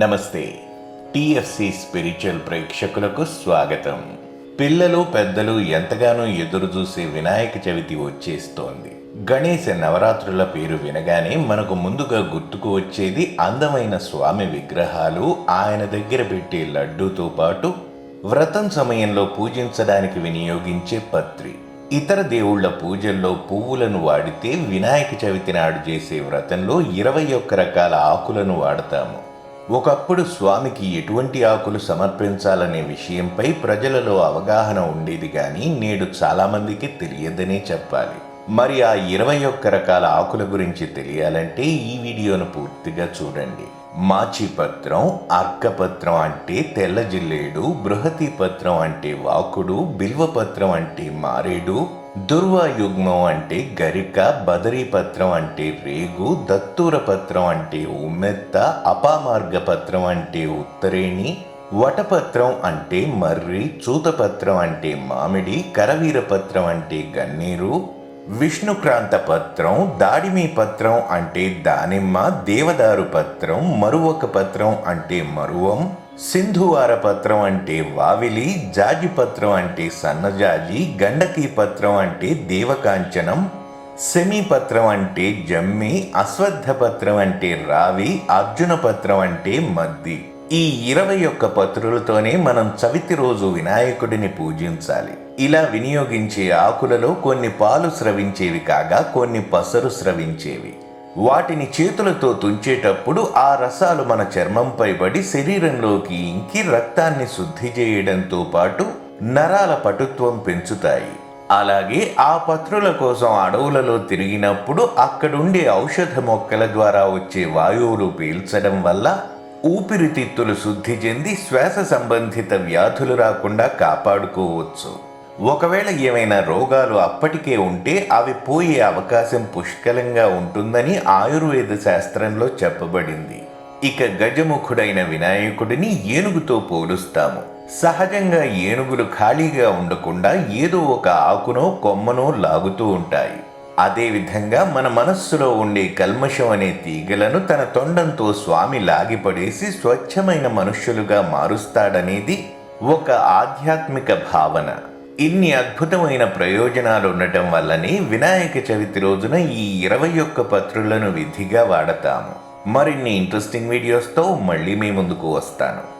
నమస్తే. TFC spiritual ప్రేక్షకులకు స్వాగతం. పిల్లలు పెద్దలు ఎంతగానో ఎదురు చూసే వినాయక చవితి వచ్చేస్తోంది. గణేశ నవరాత్రుల పేరు వినగానే మనకు ముందుగా గుర్తుకు వచ్చేది అందమైన స్వామి విగ్రహాలు ఆయన దగ్గర పెట్టే లడ్డూతో పాటు వ్రతం సమయంలో పూజించడానికి వినియోగించే పత్రి. ఇతర దేవుళ్ళ పూజల్లో పువ్వులను వాడితే వినాయక చవితి నాడు చేసే వ్రతంలో ఇరవై ఒక్క రకాల ఆకులను వాడతాము. ఒకప్పుడు స్వామికి ఎటువంటి ఆకులు సమర్పించాలనే విషయంపై ప్రజలలో అవగాహన ఉండేది కానీ నేడు చాలామందికి తెలియదనే చెప్పాలి. మరి ఆ ఇరవై ఒక్క రకాల ఆకుల గురించి తెలియాలంటే ఈ వీడియోను పూర్తిగా చూడండి. మాచిపత్రం అర్కపత్రం అంటే తెల్ల జిల్లేడు బృహతి పత్రం అంటే వాకుడు బిల్వపత్రం అంటే మారేడు దుర్వాయుగ్మం అంటే గరిక బదరీ పత్రం అంటే రేగు దత్తూరపత్రం అంటే ఉమ్మెత్త అపామార్గ పత్రం అంటే ఉత్తరేణి వటపత్రం అంటే మర్రి చూతపత్రం అంటే మామిడి కరవీరపత్రం అంటే గన్నేరు విష్ణుక్రాంత పత్రం దాడిమి పత్రం అంటే దానిమ్మ దేవదారు పత్రం మరువక పత్రం అంటే మరువం సింధువార పత్రం అంటే వావిలి జాజి పత్రం అంటే సన్నజాజి గండకీ పత్రం అంటే దేవకాంచనం సెమీ పత్రం అంటే జమ్మి అశ్వత్థ పత్రం అంటే రావి అర్జున పత్రం అంటే మద్ది. ఈ ఇరవై ఒక్క పత్రులతోనే మనం చవితి రోజు వినాయకుడిని పూజించాలి. ఇలా వినియోగించే ఆకులలో కొన్ని పాలు స్రవించేవి కాగా కొన్ని పసరు స్రవించేవి. వాటిని చేతులతో తుంచేటప్పుడు ఆ రసాలు మన చర్మంపై పడి శరీరంలోకి ఇంకి రక్తాన్ని శుద్ధి చేయడంతో పాటు నరాల పటుత్వం పెంచుతాయి. అలాగే ఆ పత్రుల కోసం అడవులలో తిరిగినప్పుడు అక్కడుండే ఔషధ మొక్కల ద్వారా వచ్చే వాయువులు పీల్చడం వల్ల ఊపిరితిత్తులు శుద్ధి చెంది శ్వాస సంబంధిత వ్యాధులు రాకుండా కాపాడుకోవచ్చు. ఒకవేళ ఏమైనా రోగాలు అప్పటికే ఉంటే అవి పోయే అవకాశం పుష్కలంగా ఉంటుందని ఆయుర్వేద శాస్త్రంలో చెప్పబడింది. ఇక గజముఖుడైన వినాయకుడిని ఏనుగుతో పోలుస్తాము. సహజంగా ఏనుగులు ఖాళీగా ఉండకుండా ఏదో ఒక ఆకునో కొమ్మనో లాగుతూ ఉంటాయి. అదేవిధంగా మన మనస్సులో ఉండే కల్మషం అనే తీగలను తన తొండంతో స్వామి లాగిపడేసి స్వచ్ఛమైన మనుష్యులుగా మారుస్తాడనేది ఒక ఆధ్యాత్మిక భావన. ఇన్ని అద్భుతమైన ప్రయోజనాలు ఉండటం వల్లనే వినాయక చవితి రోజున ఈ ఇరవై ఒక్క పత్రులను విధిగా వాడతాము. మరిన్ని ఇంట్రెస్టింగ్ వీడియోస్తో మళ్ళీ మీ ముందుకు వస్తాను.